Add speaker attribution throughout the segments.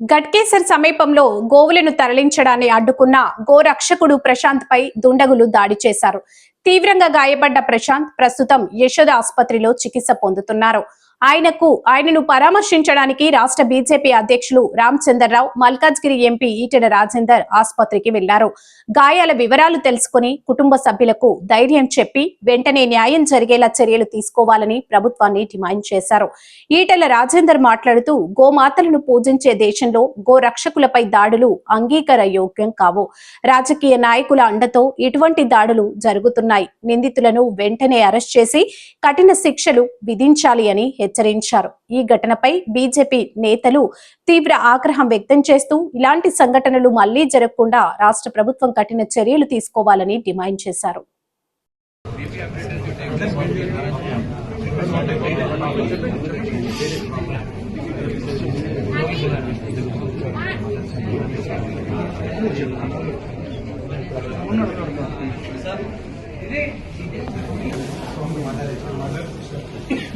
Speaker 1: గట్కేసర్ సమీపంలో గోవులను తరలించడాన్ని అడ్డుకున్న గోరక్షకుడు ప్రశాంత్ పై దుండగులు దాడి చేశారు. తీవ్రంగా గాయపడ్డ ప్రశాంత్ ప్రస్తుతం యశోద ఆసుపత్రిలో చికిత్స పొందుతున్నారు. ఆయనకు ఆయనను పరామర్శించడానికి రాష్ట్ర బీజేపీ అధ్యక్షులు రామచందర్రావు మల్కాజ్గిరి ఎంపీ ఈటెల రాజేందర్ ఆసుపత్రికి వెళ్ళారు. గాయాల వివరాలు తెలుసుకుని కుటుంబ సభ్యులకు ధైర్యం చెప్పి వెంటనే న్యాయం జరిగేలా చర్యలు తీసుకోవాలని ప్రభుత్వాన్ని డిమాండ్ చేశారు. ఈటెల రాజేందర్ మాట్లాడుతూ గోమాతలను పూజించే దేశంలో గోరక్షకులపై దాడులు అంగీకార యోగ్యం కావు. రాజకీయ నాయకుల అండతో ఇటువంటి దాడులు జరుగుతున్నాయి. నిందితులను వెంటనే అరెస్ట్ చేసి కఠిన శిక్షలు విధించాలి అని హెచ్చరించారు. ఈ ఘటనపై బీజేపీ నేతలు తీవ్ర ఆగ్రహం వ్యక్తం చేస్తూ ఇలాంటి సంఘటనలు మళ్ళీ జరగకుండా రాష్ట్ర ప్రభుత్వం కఠిన చర్యలు తీసుకోవాలని డిమాండ్ చేశారు.
Speaker 2: వీడ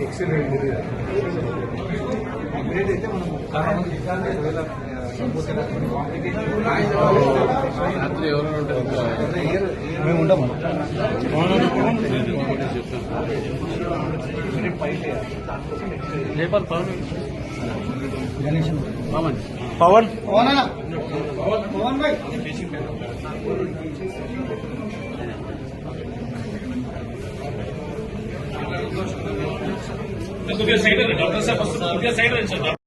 Speaker 2: ఎక్స్రే అప్గ్రేడ్ అయితే మనం మేము ఉంటాము
Speaker 3: లేపర్ పవన్.
Speaker 2: గణేష్
Speaker 3: పవన్.
Speaker 2: పవన్. పవన్ పవన్ భాయ్
Speaker 4: కొద్దిగా సైడ్ రండి డాక్టర్ సార్ ఫస్ట్ కొద్దిగా సైడ్ రండి సార్